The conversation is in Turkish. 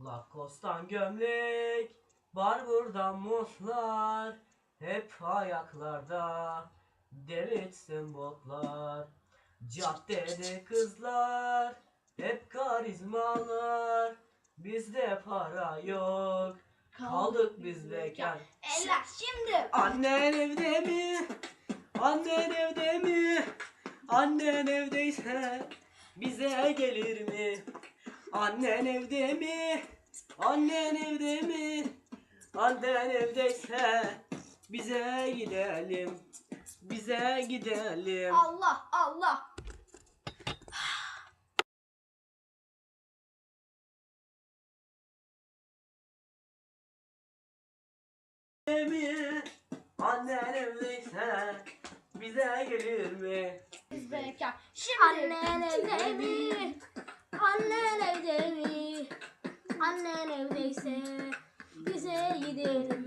Lacoste'tan gömlek, Barbour'dan montlar, hep ayaklarda, deritsin botlar. Caddede kızlar, hep karizmalar, bizde para yok, kaldık biz bekar. Eller şimdi. Annen evde mi? Annen evde mi? Annen evdeyse bize gelir mi? Annen evde mi? Annen evde mi? Annen evdeyse bize gidelim. Bize gidelim. Allah Allah. mi? Annen evdeyse bize gelir mi? Biz bekar. Şimdi. Annen evde mi? Annen evde mi? Annen evdeyse bize gidelim.